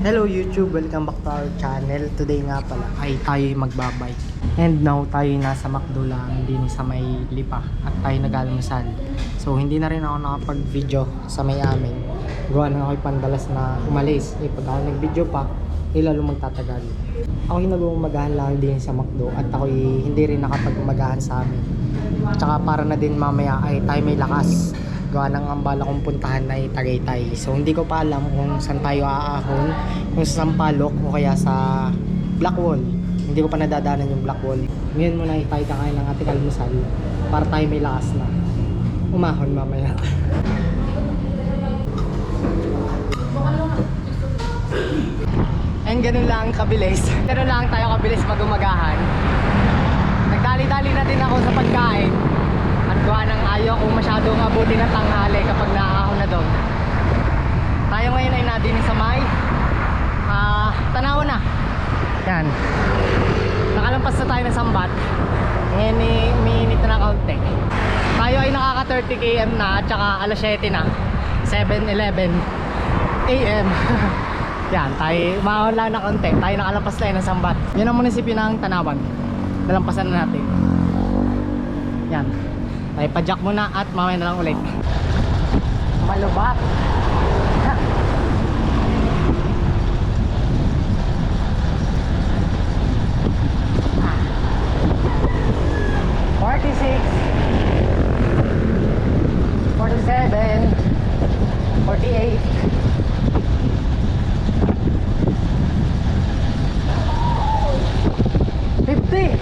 Hello YouTube, welcome back to our channel. Today nga pala ay tayo magbabike. And now tayo nasa McDo lang din sa may lipa at tayo nag-almusal. So hindi na rin ako nakapag-video sa may amin. Gawa na ako pandalas na umalis. Eh pag ako nag-video pa, eh lalo magtatagal. Ako yung nag-umagahan lang din sa McDo at ako hindi rin nakapag-umagahan sa amin. Tsaka para na din mamaya ay tayo may lakas gawa ng ang bala kong puntahan ay Tagaytay. So hindi ko pa alam kung saan tayo aahon, kung sa Sampaloc o kaya sa Blackwall. Hindi ko pa nadadaanan yung Blackwall. Ngayon muna ay tayo kakain ng ating almusal para tayo may lakas na. Umahon mamaya. And ganun lang kabilis. Ganun lang tayo kabilis magumagahan. Nagdali-dali na din ako sa pagkain. Gawa ng ayaw kung masyadong abuti ng tanghali kapag naahon na doon. Tayo ngayon ay nadin sa may ah, tanaw na. Yan. Nakalampas na tayo ng sambat. Ngayon umiinit na ng kaunti. Tayo ay nakaka 30 km na at saka alas 7 na. 7.11 AM. Yan, tayo umahon lang na konti. Tayo nakalampas tayo ng sambat. Yan ang munisipyo ng Tanawan. Nalampasan na natin. Yan. Tayo pa-jack muna at mamaya na lang ulit. Malubat. Forty-six, forty-seven, forty-eight. Fifty.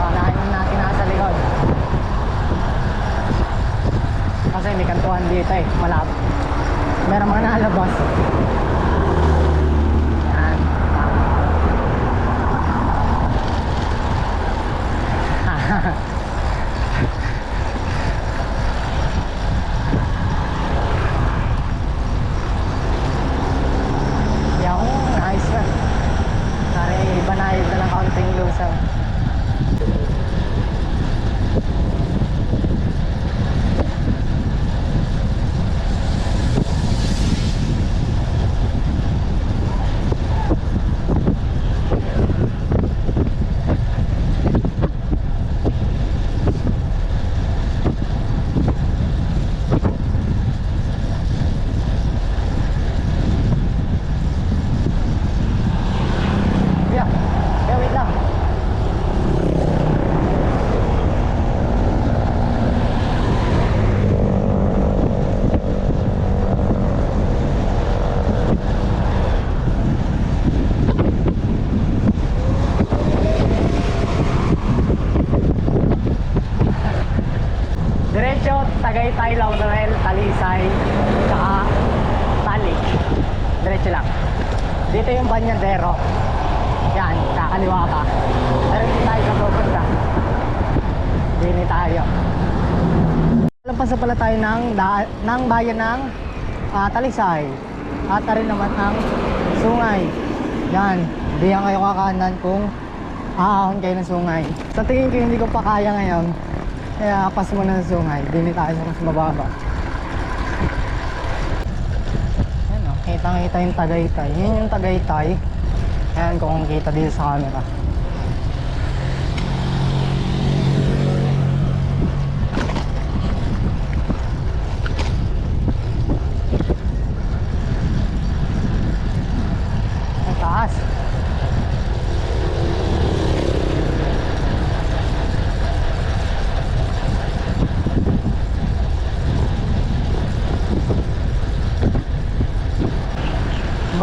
Panahin natin nasa likod. Kasi may kantuhan dito eh, malapit. Meron mga nalabas. Yan, tama. Yan, nice na. Pare, iba na yun na ng kaunting lusaw. Yeah. Yeah, wait lang. Diretso, Tagaytay, Laurel, Talisay, tsaka Talik. Diretso lang. Dito yung Banyadero. Yan, kakaliwa ka. Pero hindi tayo sa pupunta. Hindi tayo. Lampas na pala tayo ng, da- ng bayan ng ah, Talisay. At rin naman ang Sungay. Yan, diyan kayo kakanan kung aahon kayo ng Sungay. Sa tingin ko hindi ko pa kaya ngayon. Kaya pas mo sa Sungay. Hindi tayo sa mas mababa. Yan o, kitang-kita yung Tagaytay. Yun yung Tagaytay. Ayan kung kita dito sa camera. Ang taas.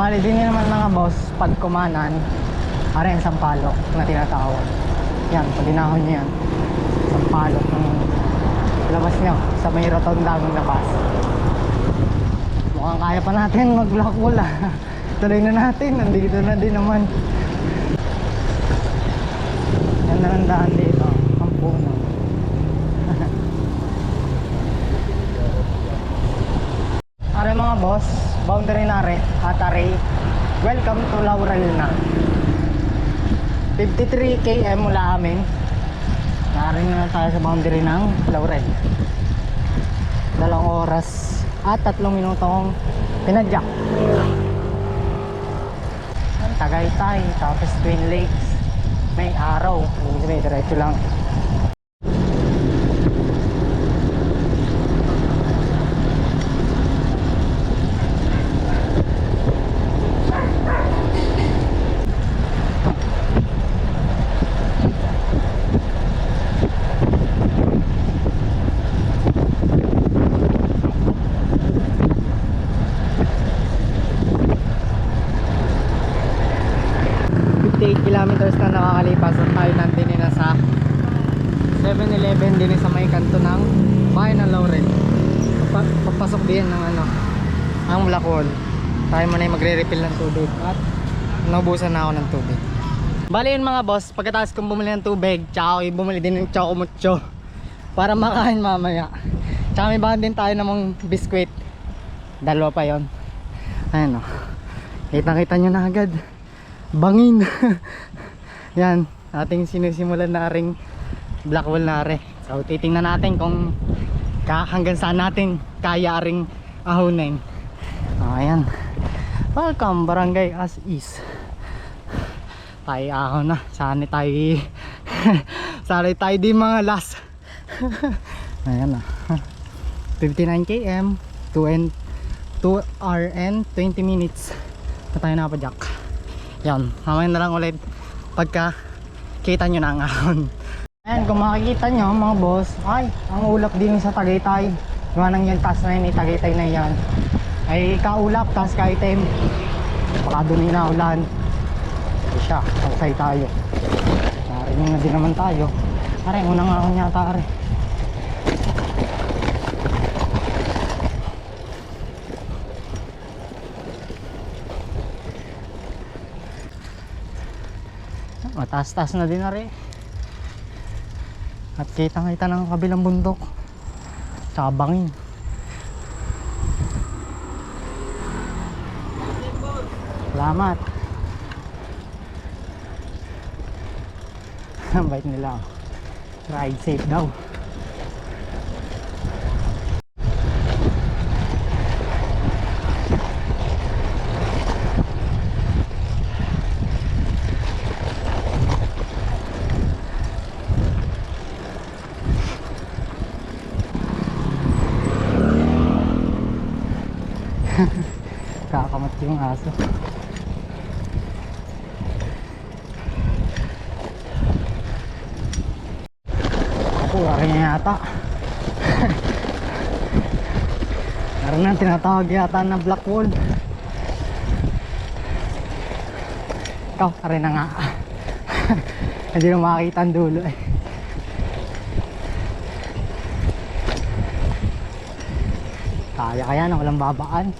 Bali din naman mga boss, pag kumanan, arin sampalok na tinatawag. Yan, pag inahon nyo yan, sampalok ng labas nyo sa may rotondang labas. Mukhang kaya pa natin mag-block. Tuloy na natin, nandito na din naman. Yan na lang daan dito, ang puno. Are mga boss, boundary are, welcome to Laurel na. 53 km mula amin. Narin na tayo sa boundary ng Laurel. Dalawang oras at tatlong minuto akong pinadyak. Tagaytay, tapos Twin Lakes. May araw. Ibig sabihin, diretso lang. Fifty-eight kilometers na nakakalipas at tayo nandun na sa 7-Eleven din sa may kanto ng bayan ng Lauren. Papa- Papasok din ng ano, ang Blackwall. Tayo muna yung magre-refill ng tubig at naubusan na ako ng tubig. Bali yun mga boss, pagkatapos kong bumili ng tubig, tsaka ako bumili din ng choco mucho para makain mamaya. Tsaka may bahan din tayo namang biskwit. Dalawa pa yon. Ayan o. Kitang kita nyo na agad. Bangin. Yan, ating sinisimulan na ring Blackwall na re. So titingnan natin kung hanggang saan natin kaya ring ahunin. Oh, ayan. Welcome barangay as is. Tayo ahon na. Sana tayo Sana tayo di mga last. ayan na. 59 km 2 and 2 hour and 20 minutes na tayo napadyak. Yan, mamaya na lang ulit pagka kita nyo na ang ahon. Ayan, kung makikita nyo mga boss, ay, ang ulap din sa Tagaytay. Gawa nang yung taas na yun, Tagaytay na yan. Ay, kaulap, taas ka item. Baka doon yung naulan. Ay siya, outside tayo. Narinig na din naman tayo. Pare, unang ahon yata, pare. Mataas-taas na din na rin. At kitang-kita ng kabilang bundok. Tsaka bangin. Salamat. Ang bait nila. oh. Ride safe daw. Kakamat yung aso. Ako, rin niya yata. Na tinatawag yata na black wall. Ikaw, rin na nga. Hindi na makakita ang dulo eh. Kaya kaya na walang babaan.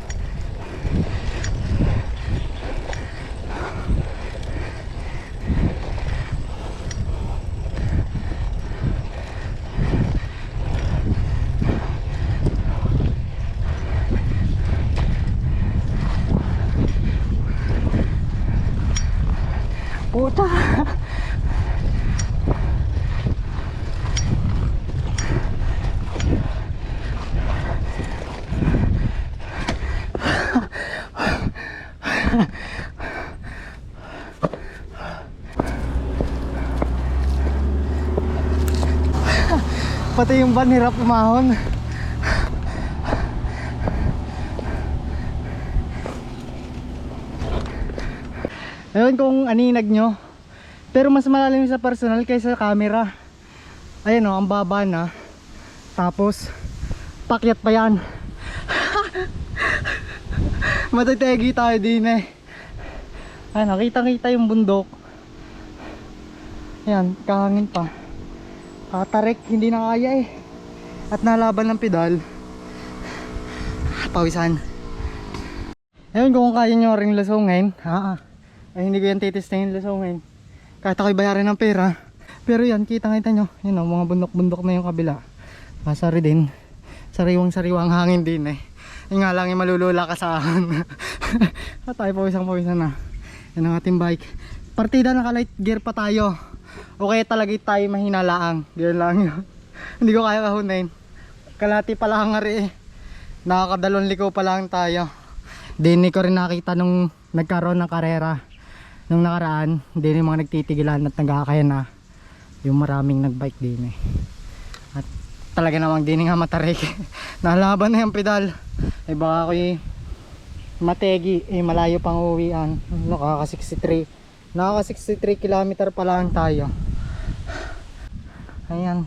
Pati yung van hirap umahon. Ayun kung aninag nyo. Pero mas malalim sa personal kaysa sa camera. Ayun o, ang baba na. Tapos, pakyat pa yan. Matategi tayo din eh. Ay, nakita kita yung bundok. Ayan, kahangin pa. Katarik, hindi na kaya eh. At nalaban ng pedal. Pawisan. Ayun, kung kaya nyo rin lusungin. Ha, ah. Ay, hindi ko yan titistingin lusungin. Kahit ako'y bayaran ng pera. Pero yan, kita-kita nyo. Yun o, mga bundok-bundok na yung kabila. Masari din. Sariwang-sariwang hangin din eh. Yung nga lang, yung malulula ka sa ahon. At tayo pawisang pawisan na. Yan ang ating bike. Partida naka light gear pa tayo. O kaya talaga tayo mahinalaang. Yun lang yun. Hindi ko kaya kahunain. Kalati pa lang nga rin eh. Nakakadalon liko pa lang tayo. Dini ko rin nakita nung nagkaroon ng karera. Nung nakaraan, din yung mga nagtitigilan at nagkakaya na. Yung maraming nagbike din eh. At talaga namang din nga matarik. Nalaban na yung pedal. Eh baka ko eh, mategi, eh malayo pang uwian. Nakaka 63. Nakaka 63 kilometer pa lang tayo. Ayan,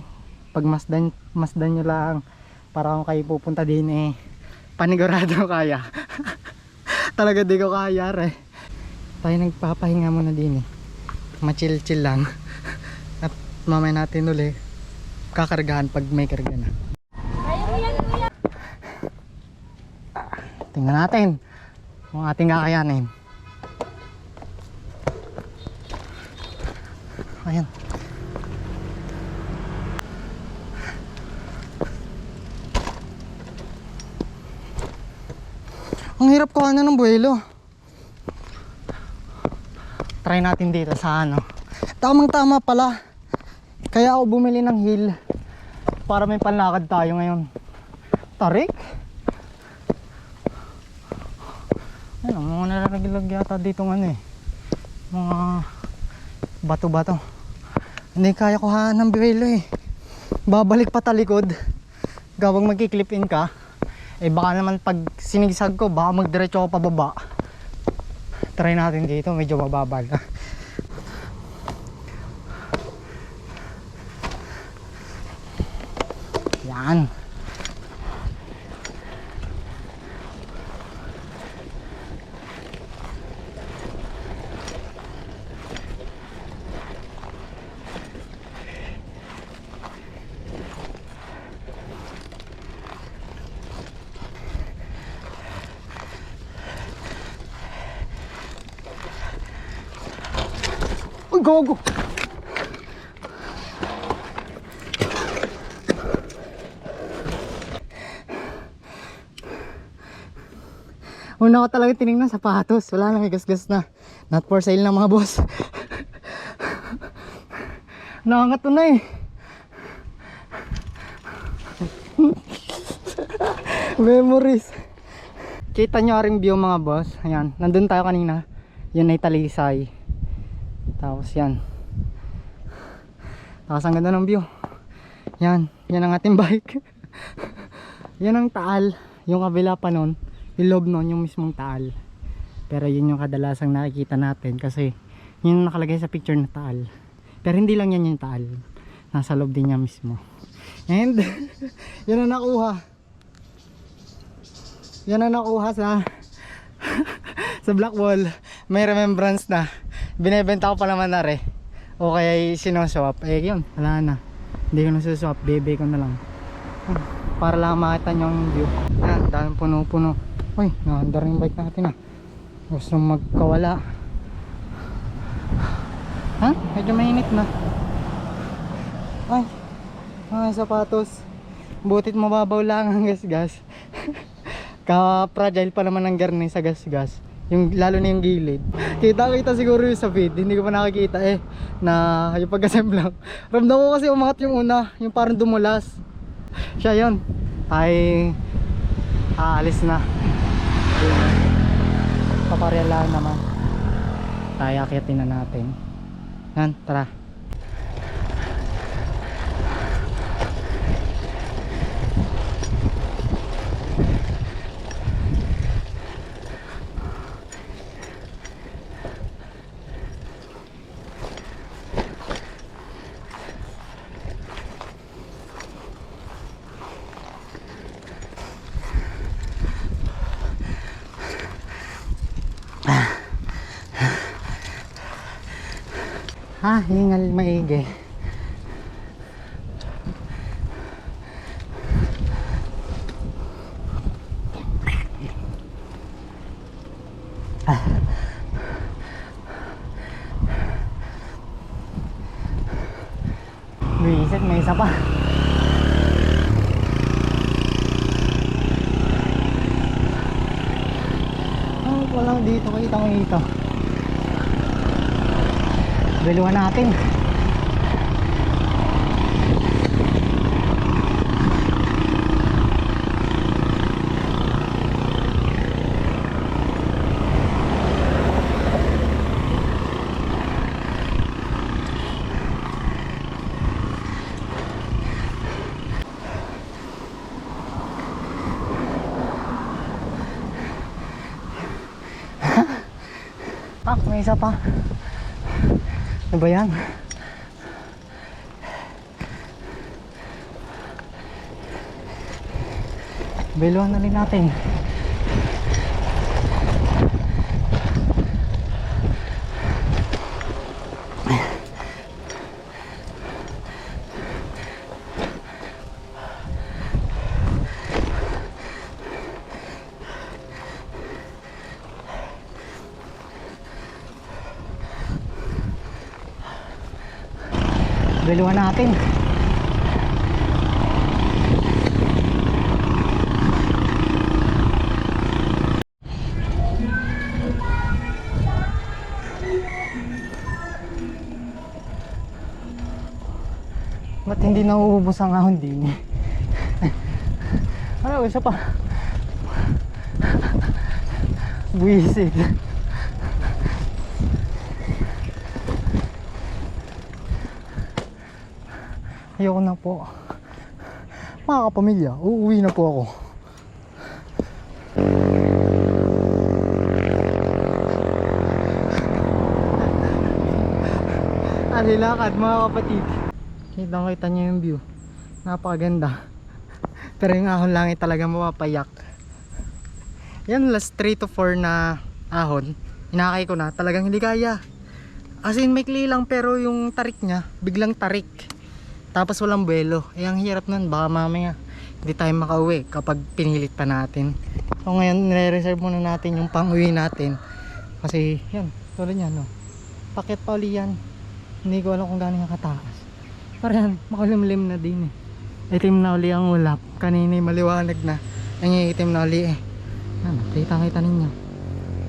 pag masdan, masdan nyo lang. Para kung kayo pupunta din eh. Panigurado kaya. Talaga di ko kaya re. Tayo nagpapahinga muna din eh. Machill chill lang. At mamaya natin uli kakargahan pag may karga na. Tingnan natin kung ating kakayanin ayan Ang hirap kuhanan ng buwelo. Try natin dito sa ano. Tamang tama pala. Kaya ako bumili ng hill. Para may panlakad tayo ngayon. Tarik? Ano, mga nalaglag yata dito ng ano eh. Mga bato-bato. Hindi kaya kuhanan ng buwelo eh. Babalik pa talikod. Gawang magkiklip in ka eh baka naman pag sinigsag ko baka magdiretso ako pababa try natin dito medyo mababa lang yan Uy, gogo! Una ko talaga tinignan sapatos. Wala na, may gasgas na. Not for sale na mga boss. Nakangat na eh. Memories. Kita nyo rin view mga boss. Ayan, nandun tayo kanina. Yan ay talisay. Tapos yan. Tapos ang ganda ng view. Yan, yan ang ating bike. yan ang taal. Yung kabila pa nun, yung loob nun, yung mismong taal. Pero yun yung kadalasang nakikita natin kasi yun yung nakalagay sa picture na taal. Pero hindi lang yan yung taal. Nasa loob din niya mismo. And, yan ang nakuha. Yan ang nakuha sa sa black wall. May remembrance na. Binebenta ko pa naman na re. O kaya sinoswap. Eh yun, wala na. Hindi ko nasuswap. Bebe ko na lang. Hmm, Para lang makita nyo ang view. Yan, dami puno-puno. Uy, naandar yung bike natin ah. Gusto magkawala. Ha? Medyo mainit na. Ay, mga sapatos. Butit mababaw lang ang gas-gas. Ka-fragile pa naman ang garni sa gas-gas. Yung, lalo na yung gilid. Kita-kita siguro yung sa feed. Hindi ko pa nakikita eh. Na yung pagkasemblang. Ramdam ko kasi umangat yung una. Yung parang dumulas. Siya yun. Ay aalis na. Ayun. Paparela naman. Tayo akyatin na natin. Yan, tara. Ha, hingal maigi. Ah. Visit, may isa pa. Ah, walang dito, kita mo dito. Dalawa natin. May isa pa. Ano ba yan? Beluhan na rin natin. Beluhan natin. Ba't hindi nauubos ang ahon din? ano, isa pa. Buisit. Ayoko na po. Mga kapamilya, uuwi na po ako. Alilakad mga kapatid. Kita kita niyo yung view. Napakaganda. Pero yung ahon langit talaga mapapayak. Yan last 3 to 4 na ahon. Inakay ko na. Talagang hindi kaya. As in maikli lang pero yung tarik niya biglang tarik. Tapos walang buwelo. Eh ang hirap nun. Baka mamaya hindi tayo makauwi kapag pinilit pa natin. So ngayon nire-reserve muna natin yung pang-uwi natin. Kasi yan. Tulad yan no. Pakit pa uli yan. Hindi ko alam kung gaano kataas. Pero yan, makulimlim na din eh. Itim na uli ang ulap. Kanina maliwanag na. Nangiitim na uli eh. Yan, kita kita ninyo.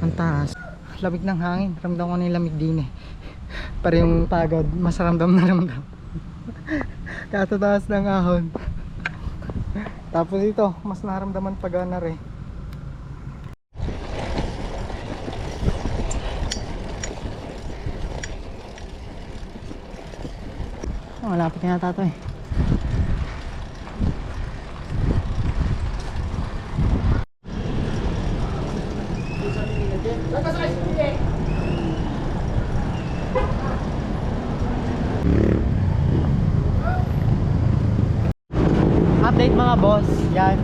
Ang taas. Lamig ng hangin. Ramdam ko na yung lamig din eh. Pero yung pagod, mas ramdam na ramdam. Katataas ng ahon. Tapos ito, mas naramdaman pag anar eh. Oh, malapit na yata ito eh. Update mga boss, yan.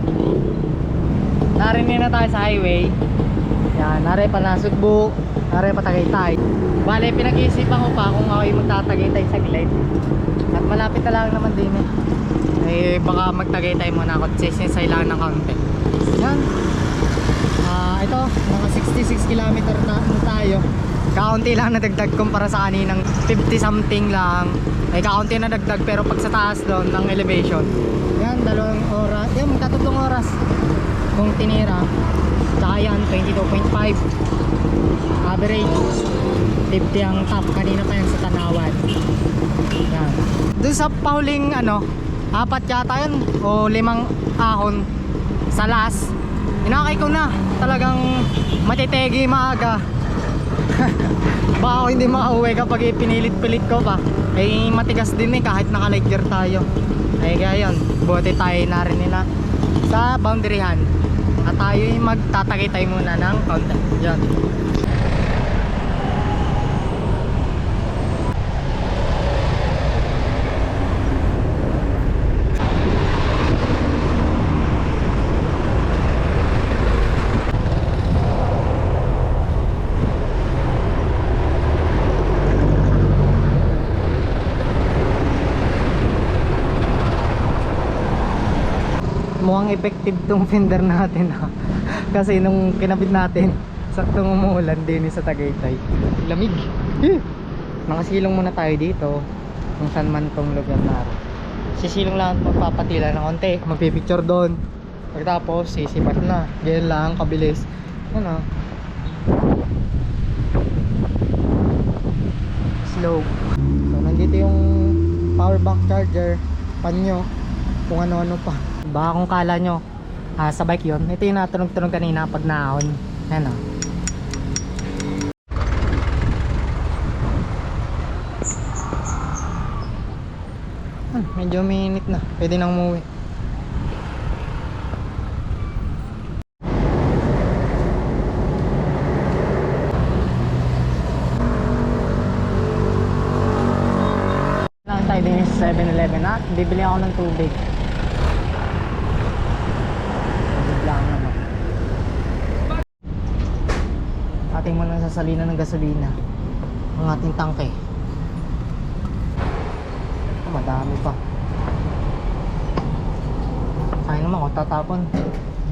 Narinig na tayo sa highway. Yan, nare pa na Sugbo, nare pa Tagaytay. Bale, pinag-iisipan ko pa kung ako'y magtatagaytay sa glide. At malapit na lang naman din eh. Eh, baka magtagaytay muna ako since lang ng kaunti. Yan. Ah, ito, mga 66 kilometer na na tayo. Kaunti lang nadagdag kumpara sa kaninang 50 something lang. Ay kaunti na dagdag pero pag sa taas doon ng elevation. Yan, dalawang oras. Yan, magtatatlong oras. Kung tinira. Tsaka yan, 22.5. Average. 50 ang top. Kanina pa yan sa tanawan. Yan. Doon sa pauling ano, apat yata yun o limang ahon sa last. Inakay ko na. Talagang matitegi maaga. Baka hindi makauwi kapag ipinilit-pilit ko pa. Eh matigas din eh kahit naka-light gear tayo. Ay kaya yun, buti tayo na rin nila sa boundaryhan. At tayo magtatagay tayo muna ng kaunti. Yan. Mukhang effective tong fender natin ha. kasi nung kinabit natin saktong umuulan din sa Tagaytay. Lamig. Eh. nakasilong muna tayo dito kung saan man tong lugar na sisilong lang at magpapatila ng konti. Magpipicture doon. Pagtapos sisipat na. Ganyan lang kabilis. Ano? Slow. So nandito yung power bank charger panyo kung ano-ano pa baka kung kala nyo uh, sa bike yon ito yung natunog-tunog kanina pag naahon. Ayan o oh. Hmm, medyo minit na. Pwede nang umuwi. Lang tayo din sa 7-Eleven at ah. bibili ako ng tubig. Ating mo nang sasalina ng gasolina. Ang ating tangke. Oh, madami pa. Sayang naman kung tatapon.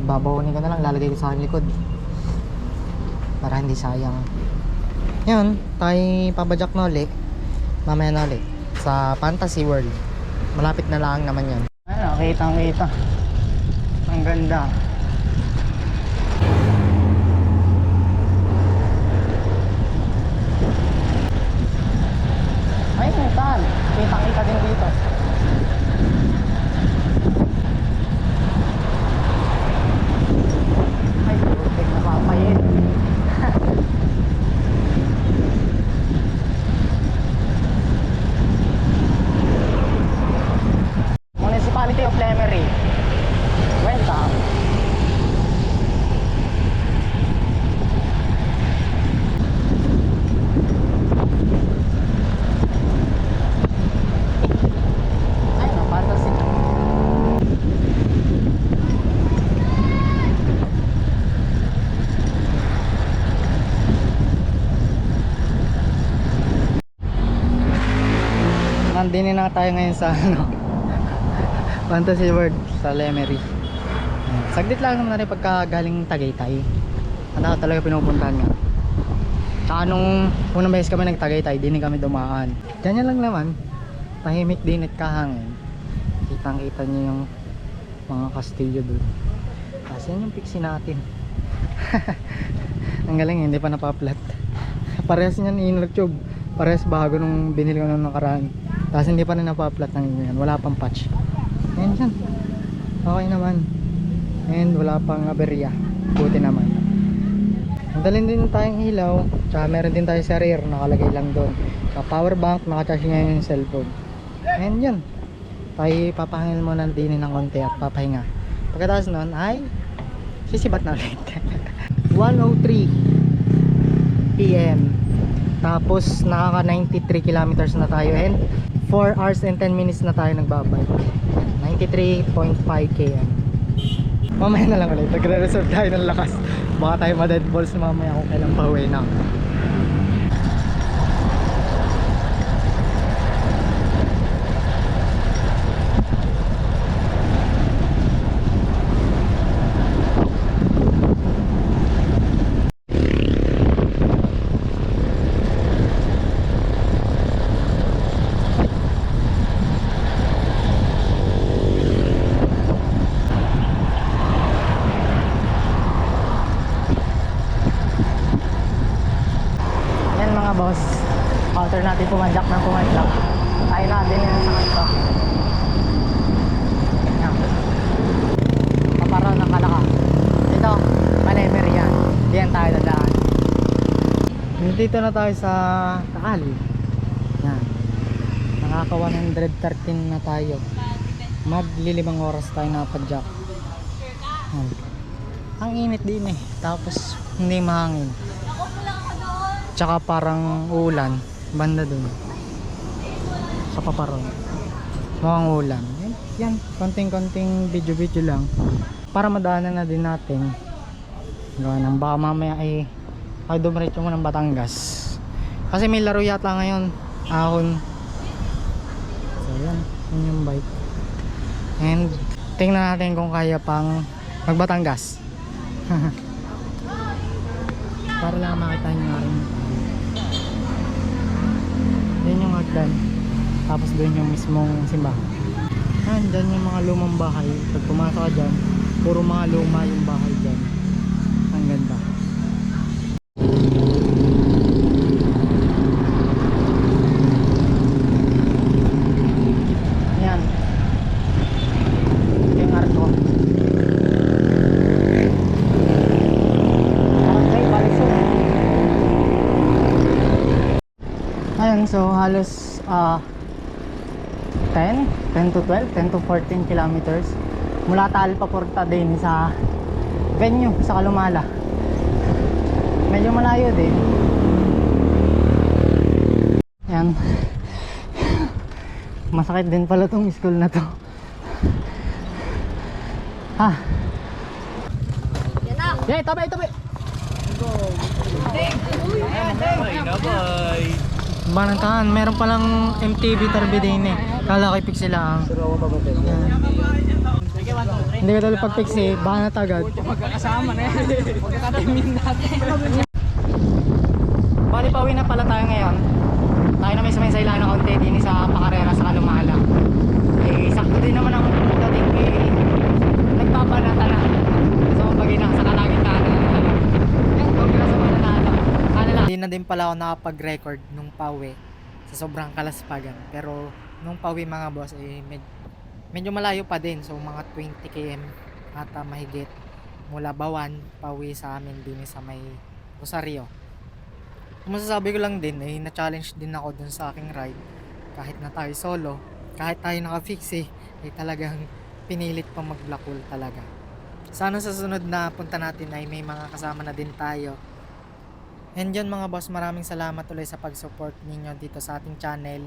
Babawanin ko na lang, lalagay ko sa aking likod. Para hindi sayang. Yun, tayo pabajak na ulit. Mamaya na ulit. Sa Fantasy World. Malapit na lang naman yun. Ano, kitang kita. Ang ganda. Ay, metal. Kitang kita din dito. Ay, putik na papayin. Municipality of Lemery. Ay, no, fantasy. Nandini na tayo ngayon sa ano Fantasy World sa Lemery. Saglit lang naman rin pagka galing Tagaytay. Ano talaga pinupuntahan nga. Tsaka nung unang beses kami nagtagaytay, di kami dumaan. Ganyan lang naman. Tahimik din at kahangin. Kitang kita niyo yung mga kastilyo doon. Kasi yan yung pixie natin. Ang galing, hindi pa napaplat. Parehas niyan inner tube. Parehas bago nung binili ko nung nakaraan. Tapos hindi pa rin napaplat ng yan. Wala pang patch. Ayan yan. Okay naman. And wala pang aberya. Buti naman. Madalin din tayong ilaw. Tsaka meron din tayo sa rear. Nakalagay lang doon. Sa power bank, nakacharge nga yung cellphone. And yun. Tayo papahangin muna din ng konti at papahinga. Pagkatapos nun ay sisibat na ulit. 103 PM. Tapos nakaka 93 kilometers na tayo and 4 hours and 10 minutes na tayo nagbabike. 93.5 km. Mamaya na lang ulit. Nagre-reserve tayo ng lakas. Baka tayo ma-dead balls mamaya kung kailan pa uwi na. Yan mga boss. Counter natin pumadyak ng pumadyak. Tayo natin yan sa kanto. Yan. Paparaw ng kalaka. Ito, Manemer yan. Diyan tayo dadaan. Dito na tayo sa Taal. Yan. Nakaka 113 na tayo. Maglilimang oras tayo napadyak. Yan. Ang init din eh. Tapos hindi mahangin. Tsaka parang ulan. Banda dun. Sa paparon. Mukhang ulan. Yan, yan. Konting-konting video-video lang. Para madaanan na din natin. Gawa ng baka mamaya ay ay dumiretso mo ng Batangas. Kasi may laro yata ngayon. Ahon. So yan. Yan yung bike. And tingnan natin kung kaya pang magbatangas. Para lang makita nyo nga rin. Yan yung hagdan. Tapos doon yung mismong simbahan. Yan, dyan yung mga lumang bahay. Pag pumasok ka dyan, puro mga luma yung bahay dyan. Ang ganda. Yan. Ito yung arko. Parang may balisok. Ayun, so halos ah 10, 10 to 12, 10 to 14 kilometers mula Talpa Porta din sa venue sa Kalumala. Medyo malayo din. Yan. Masakit din pala tong school na to. Ha? Yan na. Yeah, tabi, tabi. Banantahan, meron palang MTV Tarbidine eh. Kala ko i-pixel lang. Yan. Hindi ka tuloy pag pixel, banat agad. Magkakasama na yan. Magkakatimin natin. Bali, pauwi na pala tayo ngayon. Tayo na may sumaysay lang ng konti din sa Pakarera sa Kalumala. Eh, sakto din naman ang dating eh, nagbabanata na. So, bagay na sa kalagitnaan ng ano. Yan, huwag na sa mga nanalo. Ano lang. Hindi na din pala ako nakapag-record nung pauwi sa sobrang kalaspagan. Pero nung pauwi mga boss, eh, med- medyo malayo pa din. So, mga 20 km ata mahigit mula Bawan, pauwi sa amin din sa may Rosario. Masasabi ko lang din eh, na-challenge din ako dun sa aking ride. Kahit na tayo solo, kahit tayo naka-fix eh, eh talagang pinilit pa mag-black talaga. Sana sa sunod na punta natin ay may mga kasama na din tayo. And yun mga boss, maraming salamat ulit sa pag-support ninyo dito sa ating channel.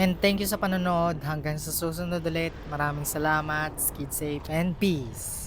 And thank you sa panonood. Hanggang sa susunod ulit. Maraming salamat. Skid safe and peace.